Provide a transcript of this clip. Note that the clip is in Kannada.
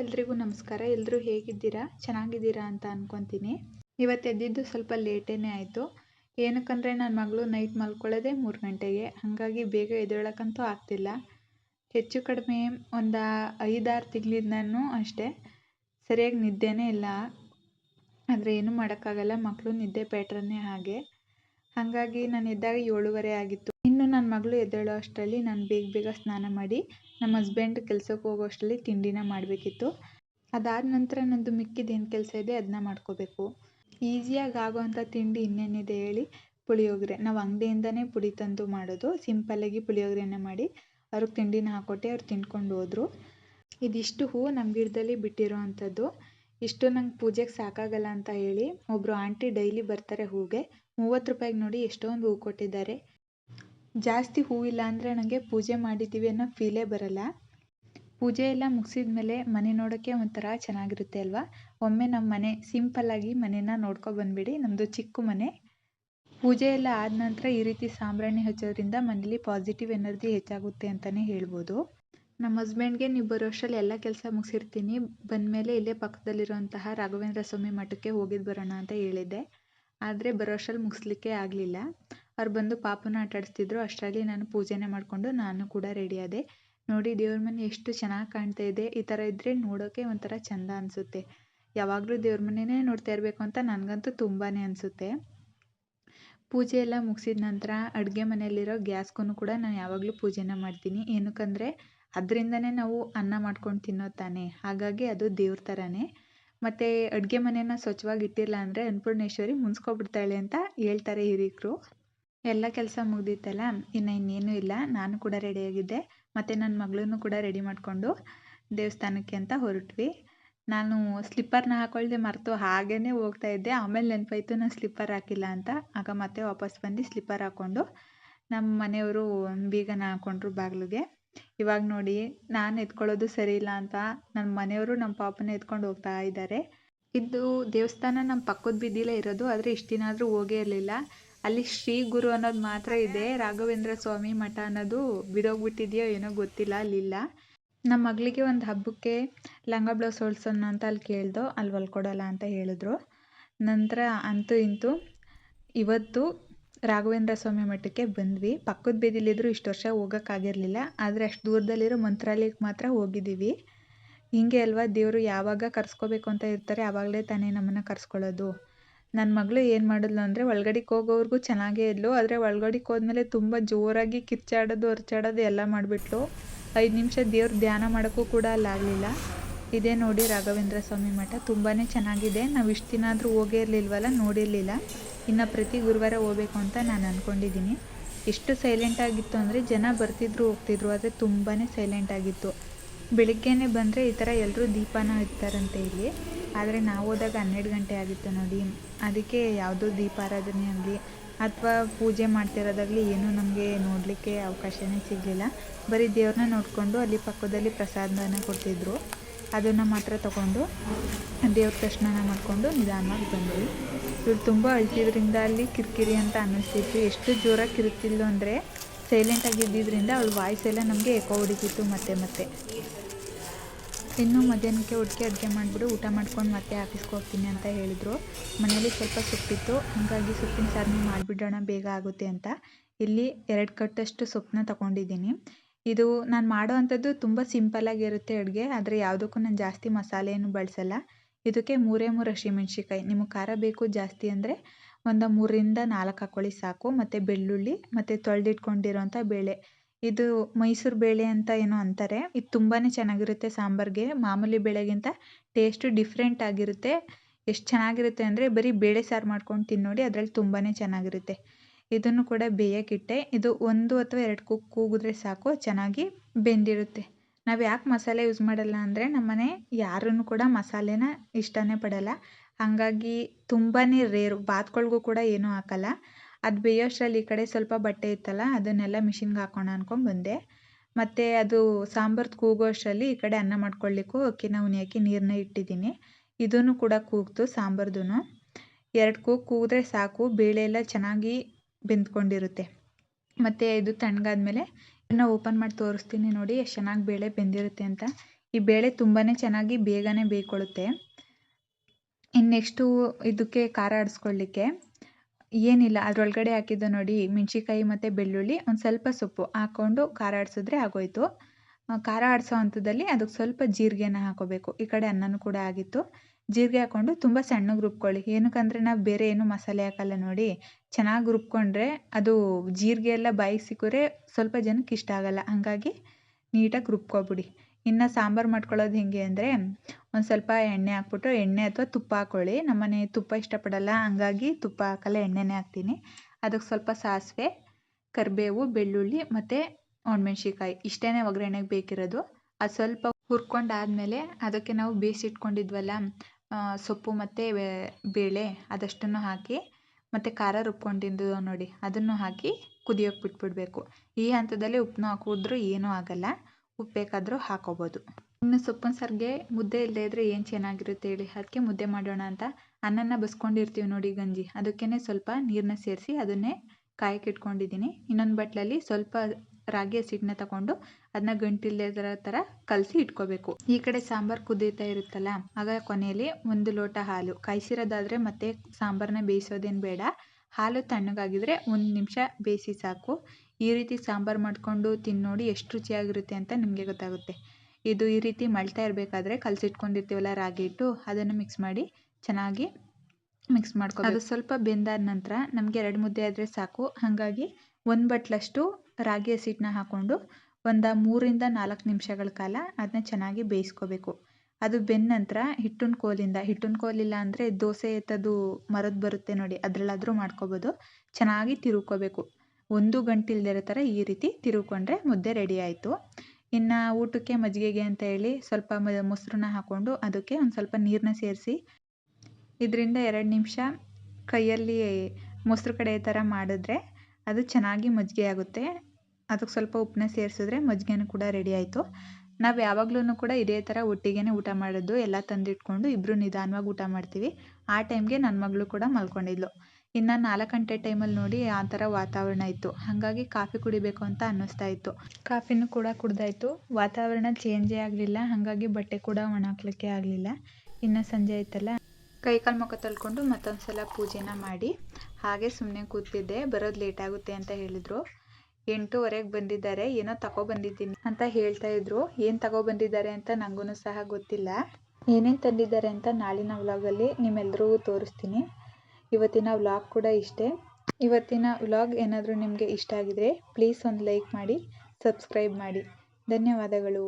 ಎಲ್ರಿಗೂ ನಮಸ್ಕಾರ. ಎಲ್ಲರೂ ಹೇಗಿದ್ದೀರಾ? ಚೆನ್ನಾಗಿದ್ದೀರಾ ಅಂತ ಅನ್ಕೊತೀನಿ. ಇವತ್ತು ಎದ್ದಿದ್ದು ಸ್ವಲ್ಪ ಲೇಟೇನೇ ಆಯಿತು. ಏನಕ್ಕಂದರೆ ನನ್ನ ಮಗಳು ನೈಟ್ ಮಲ್ಕೊಳ್ಳೋದೇ ಮೂರು ಗಂಟೆಗೆ. ಹಾಗಾಗಿ ಬೇಗ ಎದ್ದೇಳಕ್ಕಂತೂ ಆಗ್ತಿಲ್ಲ. ಹೆಚ್ಚು ಕಡಿಮೆ ಒಂದು ಐದಾರು ತಿಂಗಳಿಂದನೂ ಅಷ್ಟೇ. ಸರಿಯಾಗಿ ನಿದ್ದೆನೇ ಇಲ್ಲ. ಆದರೆ ಏನೂ ಮಾಡೋಕ್ಕಾಗಲ್ಲ. ಮಕ್ಕಳು ನಿದ್ದೆ ಪ್ಯಾಟ್ರನ್ನೇ ಹಾಗೆ. ಹಾಗಾಗಿ ನಾನು ಎದ್ದಾಗ ಏಳುವರೆ ಆಗಿತ್ತು. ನನ್ನ ಮಗಳು ಎದ್ದೇಳೋ ಅಷ್ಟರಲ್ಲಿ ನಾನು ಬೇಗ ಬೇಗ ಸ್ನಾನ ಮಾಡಿ ನಮ್ಮ ಹಸ್ಬೆಂಡ್ ಕೆಲ್ಸಕ್ಕೆ ಹೋಗೋ ಅಷ್ಟರಲ್ಲಿ ತಿಂಡಿನ ಮಾಡಬೇಕಿತ್ತು. ಅದಾದ ನಂತರ ನಂದು ಮಿಕ್ಕಿದ ಕೆಲಸ ಇದೆ ಅದನ್ನ ಮಾಡ್ಕೋಬೇಕು. ಈಸಿಯಾಗಿ ಆಗೋವಂಥ ತಿಂಡಿ ಇನ್ನೇನಿದೆ ಹೇಳಿ ಪುಳಿಯೋಗರೆ. ನಾವು ಅಂಗಡಿಯಿಂದನೇ ಪುಡಿ ತಂದು ಮಾಡೋದು. ಸಿಂಪಲ್ಲಾಗಿ ಪುಳಿಯೋಗರೆನ ಮಾಡಿ ಅವ್ರಿಗೆ ತಿಂಡಿನ ಹಾಕೊಟ್ಟೆ ಅವ್ರು ತಿಂದ್ಕೊಂಡು ಹೋದರು. ಇದಿಷ್ಟು ಹೂವು ನಮ್ಮ ಗಿಡದಲ್ಲಿ ಬಿಟ್ಟಿರೋ ಅಂಥದ್ದು. ಇಷ್ಟು ನಂಗೆ ಪೂಜೆಗೆ ಸಾಕಾಗಲ್ಲ ಅಂತ ಹೇಳಿ ಒಬ್ಬರು ಆಂಟಿ ಡೈಲಿ ಬರ್ತಾರೆ ಹೂವಿಗೆ ಮೂವತ್ತು ರೂಪಾಯಿಗೆ ನೋಡಿ ಎಷ್ಟೊಂದು ಹೂ ಕೊಟ್ಟಿದ್ದಾರೆ. ಜಾಸ್ತಿ ಹೂವಿಲ್ಲ ಅಂದರೆ ನನಗೆ ಪೂಜೆ ಮಾಡಿದ್ದೀವಿ ಅನ್ನೋ ಫೀಲೇ ಬರಲ್ಲ. ಪೂಜೆ ಎಲ್ಲ ಮುಗಿಸಿದ ಮೇಲೆ ಮನೆ ನೋಡೋಕ್ಕೆ ಒಂಥರ ಚೆನ್ನಾಗಿರುತ್ತೆ ಅಲ್ವಾ? ಒಮ್ಮೆ ನಮ್ಮ ಮನೆ ಸಿಂಪಲ್ಲಾಗಿ ಮನೇನ ನೋಡ್ಕೊ ಬಂದುಬಿಡಿ ನಮ್ಮದು ಚಿಕ್ಕ ಮನೆ. ಪೂಜೆ ಎಲ್ಲ ಆದ ನಂತರ ಈ ರೀತಿ ಸಾಂಬ್ರಾಣಿ ಹಚ್ಚೋದ್ರಿಂದ ಮನೇಲಿ ಪಾಸಿಟಿವ್ ಎನರ್ಜಿ ಹೆಚ್ಚಾಗುತ್ತೆ ಅಂತಲೇ ಹೇಳ್ಬೋದು. ನಮ್ಮ ಹಸ್ಬೆಂಡ್ಗೆ ನೀವು ಬರೋ ಅಷ್ಟರಲ್ಲಿ ಎಲ್ಲ ಕೆಲಸ ಮುಗಿಸಿರ್ತೀನಿ. ಬಂದಮೇಲೆ ಇಲ್ಲೇ ಪಕ್ಕದಲ್ಲಿರುವಂತಹ ರಾಘವೇಂದ್ರ ಸ್ವಾಮಿ ಮಠಕ್ಕೆ ಹೋಗಿದ್ದು ಬರೋಣ ಅಂತ ಹೇಳಿದ್ದೆ. ಆದರೆ ಬರೋ ಅಷ್ಟರಲ್ಲಿ ಮುಗಿಸ್ಲಿಕ್ಕೆ ಆಗಲಿಲ್ಲ. ಅವ್ರು ಬಂದು ಪಾಪನ ಆಟಾಡಿಸ್ತಿದ್ರು. ಅಷ್ಟರಲ್ಲಿ ನಾನು ಪೂಜೆನೇ ಮಾಡಿಕೊಂಡು ನಾನು ಕೂಡ ರೆಡಿ ಆದೆ. ನೋಡಿ ದೇವ್ರ ಮನೆ ಎಷ್ಟು ಚೆನ್ನಾಗಿ ಕಾಣ್ತಾ ಇದೆ. ಈ ಥರ ಇದ್ದರೆ ನೋಡೋಕ್ಕೆ ಒಂಥರ ಚೆಂದ ಅನಿಸುತ್ತೆ. ಯಾವಾಗಲೂ ದೇವ್ರ ಮನೆಯೇ ನೋಡ್ತಾ ಇರಬೇಕು ಅಂತ ನನಗಂತೂ ತುಂಬಾ ಅನಿಸುತ್ತೆ. ಪೂಜೆ ಎಲ್ಲ ಮುಗಿಸಿದ ನಂತರ ಅಡುಗೆ ಮನೆಯಲ್ಲಿರೋ ಗ್ಯಾಸ್ಗೂ ಕೂಡ ನಾನು ಯಾವಾಗಲೂ ಪೂಜೆನ ಮಾಡ್ತೀನಿ. ಏನಕ್ಕಂದರೆ ಅದರಿಂದನೇ ನಾವು ಅನ್ನ ಮಾಡ್ಕೊಂಡು ತಿನ್ನೋ ತಾನೆ. ಹಾಗಾಗಿ ಅದು ದೇವ್ರ ಥರನೇ ಮತ್ತು ಅಡುಗೆ ಮನೇನ ಸ್ವಚ್ಛವಾಗಿ ಇಟ್ಟಿಲ್ಲ ಅಂದರೆ ಅನ್ನಪೂರ್ಣೇಶ್ವರಿ ಮುನ್ಸ್ಕೊಬಿಡ್ತಾಳೆ ಅಂತ ಹೇಳ್ತಾರೆ ಹಿರಿಕರು. ಎಲ್ಲ ಕೆಲಸ ಮುಗ್ದಿತ್ತಲ್ಲ, ಇನ್ನು ಇನ್ನೇನು ಇಲ್ಲ, ನಾನು ಕೂಡ ರೆಡಿಯಾಗಿದ್ದೆ ಮತ್ತು ನನ್ನ ಮಗಳನ್ನೂ ಕೂಡ ರೆಡಿ ಮಾಡಿಕೊಂಡು ದೇವಸ್ಥಾನಕ್ಕೆ ಅಂತ ಹೊರಟ್ವಿ. ನಾನು ಸ್ಲಿಪ್ಪರ್ನ ಹಾಕೊಳ್ಳದೆ ಮರೆತು ಹಾಗೇ ಹೋಗ್ತಾ ಇದ್ದೆ, ಆಮೇಲೆ ನೆನಪಾಯ್ತು ನಾನು ಸ್ಲಿಪ್ಪರ್ ಹಾಕಿಲ್ಲ ಅಂತ. ಆಗ ಮತ್ತೆ ವಾಪಸ್ ಬಂದು ಸ್ಲಿಪ್ಪರ್ ಹಾಕ್ಕೊಂಡು ನಮ್ಮ ಮನೆಯವರು ಬೀಗನ ಹಾಕ್ಕೊಂಡ್ರು ಬಾಗಿಲಿಗೆ. ಇವಾಗ ನೋಡಿ, ನಾನು ಎತ್ಕೊಳ್ಳೋದು ಸರಿ ಇಲ್ಲ ಅಂತ ನನ್ನ ಮನೆಯವರು ನಮ್ಮ ಪಾಪನ ಎತ್ಕೊಂಡು ಹೋಗ್ತಾ ಇದ್ದಾರೆ. ಇದು ದೇವಸ್ಥಾನ ನಮ್ಮ ಪಕ್ಕದ ಬೀದಿಲೇ ಇರೋದು, ಆದರೆ ಇಷ್ಟು ದಿನ ಆದರೂ ಹೋಗೇ ಇರಲಿಲ್ಲ. ಅಲ್ಲಿ ಶ್ರೀ ಗುರು ಅನ್ನೋದು ಮಾತ್ರ ಇದೆ. ರಾಘವೇಂದ್ರ ಸ್ವಾಮಿ ಮಠ ಅನ್ನೋದು ಬಿದೋಗ್ಬಿಟ್ಟಿದೆಯೋ ಏನೋ ಗೊತ್ತಿಲ್ಲ ಅಲ್ಲಿಲ್ಲ ನಮ್ಮ ಮಗಳಿಗೆ ಒಂದು ಹಬ್ಬಕ್ಕೆ ಲಂಗ ಬ್ಲೌಸ್ ಹೊಲ್ಸೋಣ ಅಂತ ಅಲ್ಲಿ ಕೇಳ್ದೋ, ಅಲ್ಲಿ ಹೊಲ್ಕೊಡಲ್ಲ ಅಂತ ಹೇಳಿದ್ರು. ನಂತರ ಅಂತೂ ಇಂತೂ ಇವತ್ತು ರಾಘವೇಂದ್ರ ಸ್ವಾಮಿ ಮಠಕ್ಕೆ ಬಂದ್ವಿ. ಪಕ್ಕದ ಬೀದಿಲಿದ್ರು ಇಷ್ಟು ವರ್ಷ ಹೋಗೋಕ್ಕಾಗಿರಲಿಲ್ಲ. ಆದರೆ ಅಷ್ಟು ದೂರದಲ್ಲಿರೋ ಮಂತ್ರಾಲಯಕ್ಕೆ ಮಾತ್ರ ಹೋಗಿದ್ದೀವಿ. ಹಿಂಗೆ ಅಲ್ವಾ ದೇವರು ಯಾವಾಗ ಕರ್ಸ್ಕೋಬೇಕು ಅಂತ ಇರ್ತಾರೆ ಆವಾಗಲೇ ತಾನೇ ನಮ್ಮನ್ನು ಕರ್ಸ್ಕೊಳ್ಳೋದು. ನನ್ನ ಮಗಳು ಏನು ಮಾಡಿದ್ಲು ಅಂದರೆ ಒಳಗಡೆಗೆ ಹೋಗೋವರೆಗೂ ಚೆನ್ನಾಗೇ ಇದ್ಲು, ಆದರೆ ಒಳಗಡೆಗೆ ಹೋದ್ಮೇಲೆ ತುಂಬ ಜೋರಾಗಿ ಕಿರ್ಚಾಡೋದು ಅರ್ಚಾಡೋದು ಎಲ್ಲ ಮಾಡಿಬಿಟ್ಲು. ಐದು ನಿಮಿಷ ದೇವ್ರ ಧ್ಯಾನ ಮಾಡೋಕ್ಕೂ ಕೂಡ ಅಲ್ಲಾಗಲಿಲ್ಲ ಇದೇ ನೋಡಿ ರಾಘವೇಂದ್ರ ಸ್ವಾಮಿ ಮಠ ತುಂಬಾ ಚೆನ್ನಾಗಿದೆ. ನಾವು ಇಷ್ಟು ದಿನ ಆದರೂ ಹೋಗೇ ಇರಲಿಲ್ವಲ್ಲ, ನೋಡಿರಲಿಲ್ಲ. ಇನ್ನು ಪ್ರತಿ ಗುರುವಾರ ಹೋಗ್ಬೇಕು ಅಂತ ನಾನು ಅಂದ್ಕೊಂಡಿದ್ದೀನಿ ಎಷ್ಟು ಸೈಲೆಂಟ್ ಆಗಿತ್ತು ಅಂದರೆ ಜನ ಬರ್ತಿದ್ರು, ಹೋಗ್ತಿದ್ರು, ಆದರೆ ತುಂಬಾ ಸೈಲೆಂಟ್ ಆಗಿತ್ತು. ಬೆಳಿಗ್ಗೆನೇ ಬಂದರೆ ಈ ಥರ ಎಲ್ಲರೂ ದೀಪನ ಇರ್ತಾರಂತೆ ಇಲ್ಲಿ. ಆದರೆ ನಾವು ಹೋದಾಗ ಹನ್ನೆರಡು ಗಂಟೆ ಆಗಿತ್ತು ನೋಡಿ. ಅದಕ್ಕೆ ಯಾವುದೋ ದೀಪಾರಾಧನೆ ಆಗಲಿ ಅಥವಾ ಪೂಜೆ ಮಾಡ್ತಿರೋದಾಗಲಿ ಏನೂ ನಮಗೆ ನೋಡಲಿಕ್ಕೆ ಅವಕಾಶವೇ ಸಿಗಲಿಲ್ಲ. ಬರೀ ದೇವ್ರನ್ನ ನೋಡಿಕೊಂಡು ಅಲ್ಲಿ ಪಕ್ಕದಲ್ಲಿ ಪ್ರಸಾದನ ಕೊಡ್ತಿದ್ರು. ಅದನ್ನು ಮಾತ್ರ ತಗೊಂಡು ದೇವ್ರ ದರ್ಶನ ಮಾಡಿಕೊಂಡು ನಿಧಾನವಾಗಿ ಬಂದ್ವಿ. ಇವ್ರು ತುಂಬ ಅಳ್ತಿದ್ರಿಂದ ಅಲ್ಲಿ ಕಿರಿಕಿರಿ ಅಂತ ಅನ್ನಿಸ್ತಿತ್ತು. ಎಷ್ಟು ಜೋರಾಗಿ ಕಿರುತ್ತಿಲ್ಲ ಅಂದರೆ ಸೈಲೆಂಟಾಗಿದ್ದಿದ್ದರಿಂದ ಅವಳ ವಾಯ್ಸ್ ಎಲ್ಲ ನಮಗೆ ಎಕೋ ಹೊಡಿತಿತ್ತು ಮತ್ತೆ ಮತ್ತೆ. ಇನ್ನು ಮಧ್ಯಾಹ್ನಕ್ಕೆ ಹುಡುಗಿ ಅಡುಗೆ ಮಾಡಿಬಿಡು, ಊಟ ಮಾಡ್ಕೊಂಡು ಮತ್ತೆ ಆಫೀಸ್ಗೆ ಹೋಗ್ತೀನಿ ಅಂತ ಹೇಳಿದರು. ಮನೇಲಿ ಸ್ವಲ್ಪ ಸೊಪ್ಪಿತ್ತು. ಹಾಗಾಗಿ ಸೊಪ್ಪಿನ ಸಾರನ್ನ ಮಾಡಿಬಿಡೋಣ, ಬೇಗ ಆಗುತ್ತೆ ಅಂತ. ಇಲ್ಲಿ ಎರಡು ಕಟ್ಟಷ್ಟು ಸೊಪ್ಪನ್ನ ತೊಗೊಂಡಿದ್ದೀನಿ. ಇದು ನಾನು ಮಾಡೋ ಅಂಥದ್ದು ತುಂಬ ಸಿಂಪಲ್ಲಾಗಿರುತ್ತೆ ಅಡುಗೆ, ಆದರೆ ಯಾವುದಕ್ಕೂ ನಾನು ಜಾಸ್ತಿ ಮಸಾಲೆ ಏನು ಬಳಸಲ್ಲ. ಇದಕ್ಕೆ ಮೂರೇ ಮೂರು ಹಸಿಮೆಣ್ಸಿಕಾಯಿ ನಿಮಗೆ ಖಾರ ಬೇಕು ಜಾಸ್ತಿ ಅಂದರೆ ಒಂದು ಮೂರರಿಂದ ನಾಲ್ಕು ಹಾಕ್ಕೊಳ್ಳಿ ಸಾಕು. ಮತ್ತು ಬೆಳ್ಳುಳ್ಳಿ, ಮತ್ತು ತೊಳೆದಿಟ್ಕೊಂಡಿರೋಂಥ ಬೇಳೆ. ಇದು ಮೈಸೂರು ಬೇಳೆ ಅಂತ ಏನೋ ಅಂತಾರೆ. ಇದು ತುಂಬಾನೇ ಚೆನ್ನಾಗಿರುತ್ತೆ ಸಾಂಬಾರ್ಗೆ. ಮಾಮೂಲಿ ಬೇಳೆಗಿಂತ ಟೇಸ್ಟ್ ಡಿಫ್ರೆಂಟ್ ಆಗಿರುತ್ತೆ. ಎಷ್ಟು ಚೆನ್ನಾಗಿರುತ್ತೆ ಅಂದರೆ ಬರೀ ಬೇಳೆ ಸಾರು ಮಾಡ್ಕೊಂಡು ತಿನ್ನೋಡಿ ಅದ್ರಲ್ಲಿ ತುಂಬಾನೇ ಚೆನ್ನಾಗಿರುತ್ತೆ. ಇದನ್ನು ಕೂಡ ಬೇಯೋಕ್ಕಿಟ್ಟೆ ಇದು ಒಂದು ಅಥವಾ ಎರಡು ಕುಕ್ ಕೂಗಿದ್ರೆ ಸಾಕು, ಚೆನ್ನಾಗಿ ಬೆಂದಿರುತ್ತೆ. ನಾವು ಯಾಕೆ ಮಸಾಲೆ ಯೂಸ್ ಮಾಡಲ್ಲ ಅಂದರೆ ನಮ್ಮನೆ ಯಾರೂ ಕೂಡ ಮಸಾಲೆನ ಇಷ್ಟನೇ ಪಡಲ್ಲ. ಹಾಗಾಗಿ ತುಂಬಾ ರೇರು ಬಾತ್ಗಳಿಗೂ ಕೂಡ ಏನೂ ಹಾಕಲ್ಲ. ಅದು ಬೇಯೋಷ್ಟರಲ್ಲಿ ಈ ಕಡೆ ಸ್ವಲ್ಪ ಬಟ್ಟೆ ಇತ್ತಲ್ಲ, ಅದನ್ನೆಲ್ಲ ಮಿಷಿನ್ಗೆ ಹಾಕೋಣ ಅಂದ್ಕೊಂಡು ಬಂದೆ. ಮತ್ತು ಅದು ಸಾಂಬಾರ್ದು ಕೂಗೋಷ್ಟರಲ್ಲಿ ಈ ಕಡೆ ಅನ್ನ ಮಾಡ್ಕೊಳ್ಳಿಕ್ಕೂ ಅಕ್ಕಿನ ಉನಿ ನೀರನ್ನ ಇಟ್ಟಿದ್ದೀನಿ. ಇದೂ ಕೂಡ ಕೂಗ್ತು ಸಾಂಬಾರ್ದು ಎರಡು ಕೂಗು ಕೂಗಿದ್ರೆ ಸಾಕು, ಬೇಳೆ ಎಲ್ಲ ಚೆನ್ನಾಗಿ ಬೆಂದ್ಕೊಂಡಿರುತ್ತೆ. ಮತ್ತು ಇದು ತಣ್ಣಗಾದ್ಮೇಲೆ ಇದನ್ನು ಓಪನ್ ಮಾಡಿ ತೋರಿಸ್ತೀನಿ ನೋಡಿ, ಎಷ್ಟು ಚೆನ್ನಾಗಿ ಬೇಳೆ ಬೆಂದಿರುತ್ತೆ ಅಂತ. ಈ ಬೇಳೆ ತುಂಬಾ ಚೆನ್ನಾಗಿ ಬೇಗನೆ ಬೇಯ್ಕೊಳ್ಳುತ್ತೆ. ಇನ್ನು ನೆಕ್ಸ್ಟು ಇದಕ್ಕೆ ಖಾರ ಆಡಿಸ್ಕೊಳ್ಳಿಕ್ಕೆ ಏನಿಲ್ಲ, ಅದರೊಳಗಡೆ ಹಾಕಿದ್ದು ನೋಡಿ ಮೆಣಸಿನ್ಕಾಯಿ ಮತ್ತು ಬೆಳ್ಳುಳ್ಳಿ, ಒಂದು ಸ್ವಲ್ಪ ಸೊಪ್ಪು ಹಾಕ್ಕೊಂಡು ಖಾರ ಆಡಿಸಿದ್ರೆ ಆಗೋಯಿತು. ಖಾರ ಆಡಿಸೋ ಹಂತದಲ್ಲಿ ಅದಕ್ಕೆ ಸ್ವಲ್ಪ ಜೀರಿಗೆನ ಹಾಕೋಬೇಕು. ಈ ಕಡೆ ಅನ್ನನೂ ಕೂಡ ಆಗಿತ್ತು. ಜೀರಿಗೆ ಹಾಕ್ಕೊಂಡು ತುಂಬ ಸಣ್ಣಗೆ ರುಬ್ಕೊಳ್ಳಿ. ಏನಕ್ಕಂದರೆ ನಾವು ಬೇರೆ ಏನು ಮಸಾಲೆ ಹಾಕಲ್ಲ ನೋಡಿ, ಚೆನ್ನಾಗಿ ರುಬ್ಕೊಂಡ್ರೆ ಅದು ಜೀರಿಗೆ ಎಲ್ಲ ಬಾಯಿಗೆ ಸಿಕ್ಕರೆ ಸ್ವಲ್ಪ ಜನಕ್ಕೆ ಇಷ್ಟ ಆಗಲ್ಲ. ಹಾಗಾಗಿ ನೀಟಾಗಿ ರುಬ್ಕೊಬಿಡಿ. ಇನ್ನು ಸಾಂಬಾರು ಮಾಡ್ಕೊಳ್ಳೋದು ಹೇಗೆ ಅಂದರೆ ಒಂದು ಸ್ವಲ್ಪ ಎಣ್ಣೆ ಹಾಕ್ಬಿಟ್ಟು ಎಣ್ಣೆ ಅಥವಾ ತುಪ್ಪ ಹಾಕ್ಕೊಳ್ಳಿ ನಮ್ಮನೆ ತುಪ್ಪ ಇಷ್ಟಪಡಲ್ಲ, ಹಂಗಾಗಿ ತುಪ್ಪ ಹಾಕಲ್ಲ, ಎಣ್ಣೆನೇ ಹಾಕ್ತೀನಿ. ಅದಕ್ಕೆ ಸ್ವಲ್ಪ ಸಾಸಿವೆ, ಕರಿಬೇವು, ಬೆಳ್ಳುಳ್ಳಿ ಮತ್ತು ಒಣಮೆಣ್ಸಿಕಾಯಿ ಇಷ್ಟೇ ಒಗ್ಗರಣೆಗೆ ಬೇಕಿರೋದು. ಅದು ಸ್ವಲ್ಪ ಹುರ್ಕೊಂಡಾದಮೇಲೆ ಅದಕ್ಕೆ ನಾವು ಬೇಯಿಸಿಟ್ಕೊಂಡಿದ್ವಲ್ಲ ಸೊಪ್ಪು ಮತ್ತು ಬೇಳೆ ಅದಷ್ಟನ್ನು ಹಾಕಿ ಮತ್ತು ಖಾರ ರುಬ್ಕೊಂಡಿದ್ದು ನೋಡಿ, ಅದನ್ನು ಹಾಕಿ ಕುದಿಯೋಕೆ ಬಿಟ್ಬಿಡಬೇಕು. ಈ ಹಂತದಲ್ಲಿ ಉಪ್ಪನ್ನು ಹಾಕಿದ್ರೂ ಏನೂ ಆಗಲ್ಲ. ಉಪ್ಪು ಬೇಕಾದರೂ ಹಾಕೋಬೋದು. ಇನ್ನು ಸೊಪ್ಪಿನ ಸಾರಿಗೆ ಮುದ್ದೆ ಇಲ್ಲದೇ ಇದ್ದರೆ ಏನು ಚೆನ್ನಾಗಿರುತ್ತೆ ಹೇಳಿ. ಅದಕ್ಕೆ ಮುದ್ದೆ ಮಾಡೋಣ ಅಂತ ಅನ್ನನ ಬಸ್ಕೊಂಡಿರ್ತೀವಿ ನೋಡಿ ಗಂಜಿ. ಅದಕ್ಕೇ ಸ್ವಲ್ಪ ನೀರನ್ನ ಸೇರಿಸಿ ಅದನ್ನೇ ಕಾಯಕ್ಕೆ ಇಟ್ಕೊಂಡಿದ್ದೀನಿ. ಇನ್ನೊಂದು ಬಟ್ಲಲ್ಲಿ ಸ್ವಲ್ಪ ರಾಗಿ ಹಸಿಟ್ಟನ್ನ ತಗೊಂಡು ಅದನ್ನ ಗಂಟಿಲ್ಲದೆ ಥರ ಕಲಸಿ ಇಟ್ಕೋಬೇಕು. ಈ ಕಡೆ ಸಾಂಬಾರು ಕುದೀತಾ ಇರುತ್ತಲ್ಲ, ಆಗ ಕೊನೆಯಲ್ಲಿ ಒಂದು ಲೋಟ ಹಾಲು. ಕಾಯಿಸಿರೋದಾದರೆ ಮತ್ತೆ ಸಾಂಬಾರನ್ನ ಬೇಯಿಸೋದೇನು ಬೇಡ. ಹಾಲು ತಣ್ಣಗಾಗಿದ್ರೆ ಒಂದು ನಿಮಿಷ ಬೇಯಿಸಿ ಸಾಕು. ಈ ರೀತಿ ಸಾಂಬಾರು ಮಾಡಿಕೊಂಡು ತಿನ್ನೋಡಿ ಎಷ್ಟು ರುಚಿಯಾಗಿರುತ್ತೆ ಅಂತ ನಿಮಗೆ ಗೊತ್ತಾಗುತ್ತೆ. ಇದು ಈ ರೀತಿ ಮಳ್ತಾ ಇರಬೇಕಾದ್ರೆ ಕಲಸಿಟ್ಕೊಂಡಿರ್ತೀವಲ್ಲ ರಾಗಿ ಹಿಟ್ಟು, ಅದನ್ನು ಮಿಕ್ಸ್ ಮಾಡಿ ಚೆನ್ನಾಗಿ ಮಿಕ್ಸ್ ಮಾಡ್ಕೊ ಅದು ಸ್ವಲ್ಪ ಬೆಂದಾದ ನಂತರ ನಮಗೆ ಎರಡು ಮುದ್ದೆ ಆದರೆ ಸಾಕು. ಹಾಗಾಗಿ ಒಂದು ಬಟ್ಲಷ್ಟು ರಾಗಿ ಹಸಿಟ್ಟನ್ನ ಹಾಕ್ಕೊಂಡು ಒಂದು ಮೂರಿಂದ ನಾಲ್ಕು ನಿಮಿಷಗಳ ಕಾಲ ಅದನ್ನ ಚೆನ್ನಾಗಿ ಬೇಯಿಸ್ಕೋಬೇಕು. ಅದು ಬೆಂದ ನಂತರ ಹಿಟ್ಟಿನ ಕೋಲಿಂದ, ಹಿಟ್ಟಿನ ಕೋಲಿಲ್ಲ ಅಂದರೆ ದೋಸೆ ಎತ್ತದು ಮರದ ಬರುತ್ತೆ ನೋಡಿ, ಅದರಲ್ಲಾದರೂ ಮಾಡ್ಕೋಬೋದು. ಚೆನ್ನಾಗಿ ತಿರುವ್ಕೋಬೇಕು. ಒಂದು ಗಂಟಿಲ್ದಿರೋ ಥರ ಈ ರೀತಿ ತಿರುವ್ಕೊಂಡ್ರೆ ಮುದ್ದೆ ರೆಡಿ ಆಯಿತು. ಇನ್ನು ಊಟಕ್ಕೆ ಮಜ್ಜಿಗೆಗೆ ಅಂತ ಹೇಳಿ ಸ್ವಲ್ಪ ಮೊಸರನ್ನ ಹಾಕ್ಕೊಂಡು ಅದಕ್ಕೆ ಒಂದು ಸ್ವಲ್ಪ ನೀರನ್ನ ಸೇರಿಸಿ ಇದರಿಂದ ಎರಡು ನಿಮಿಷ ಕೈಯಲ್ಲಿ ಮೊಸರು ಕಡೆ ಥರ ಮಾಡಿದ್ರೆ ಅದು ಚೆನ್ನಾಗಿ ಮಜ್ಜಿಗೆ ಆಗುತ್ತೆ. ಅದಕ್ಕೆ ಸ್ವಲ್ಪ ಉಪ್ಪನ್ನ ಸೇರಿಸಿದ್ರೆ ಮಜ್ಜಿಗೆನೂ ಕೂಡ ರೆಡಿ ಆಯಿತು. ನಾವು ಯಾವಾಗ್ಲೂ ಕೂಡ ಇದೇ ಥರ ಒಟ್ಟಿಗೆ ಊಟ ಮಾಡೋದು ಎಲ್ಲ ತಂದಿಟ್ಕೊಂಡು ಇಬ್ಬರು ನಿಧಾನವಾಗಿ ಊಟ ಮಾಡ್ತೀವಿ. ಆ ಟೈಮ್ಗೆ ನನ್ನ ಮಗಳು ಕೂಡ ಮಲ್ಕೊಂಡಿದ್ಲು. ಇನ್ನು ನಾಲ್ಕು ಗಂಟೆ ಟೈಮಲ್ಲಿ ನೋಡಿ ಆ ಥರ ವಾತಾವರಣ ಇತ್ತು. ಹಾಗಾಗಿ ಕಾಫಿ ಕುಡಿಬೇಕು ಅಂತ ಅನ್ನಿಸ್ತಾ ಇತ್ತು. ಕಾಫಿನೂ ಕೂಡ ಕುಡ್ದಾಯಿತು. ವಾತಾವರಣ ಚೇಂಜೇ ಆಗಲಿಲ್ಲ. ಹಾಗಾಗಿ ಬಟ್ಟೆ ಕೂಡ ಒಣಹಾಕ್ಲಿಕ್ಕೆ ಆಗಲಿಲ್ಲ. ಇನ್ನು ಸಂಜೆ ಆಯ್ತಲ್ಲ? ಕೈಕಾಲು ಮುಖ ತೊಳ್ಕೊಂಡು ಮತ್ತೊಂದು ಸಲ ಪೂಜೆನ ಮಾಡಿ. ಹಾಗೆ ಸುಮ್ಮನೆ ಕೂತಿದ್ದೆ. ಬರೋದು ಲೇಟ್ ಆಗುತ್ತೆ ಅಂತ ಹೇಳಿದರು. ಎಂಟೂವರೆಗೆ ಬಂದಿದ್ದಾರೆ. ಏನೋ ಬಂದಿದ್ದೀನಿ ಅಂತ ಹೇಳ್ತಾ ಇದ್ರು. ಏನು ತಗೊಬಂದಿದ್ದಾರೆ ಅಂತ ನನಗೂ ಸಹ ಗೊತ್ತಿಲ್ಲ. ಏನೇನು ತಂದಿದ್ದಾರೆ ಅಂತ ನಾಳಿನ ವ್ಲಾಗಲ್ಲಿ ನಿಮ್ಮೆಲ್ರಿಗೂ ತೋರಿಸ್ತೀನಿ. ಇವತ್ತಿನ ವ್ಲಾಗ್ ಕೂಡ ಇಷ್ಟೇ. ಇವತ್ತಿನ ವ್ಲಾಗ್ ಏನಾದರೂ ನಿಮಗೆ ಇಷ್ಟ ಆಗಿದ್ರೆ ಪ್ಲೀಸ್ ಒಂದು ಲೈಕ್ ಮಾಡಿ, ಸಬ್ಸ್ಕ್ರೈಬ್ ಮಾಡಿ. ಧನ್ಯವಾದಗಳು.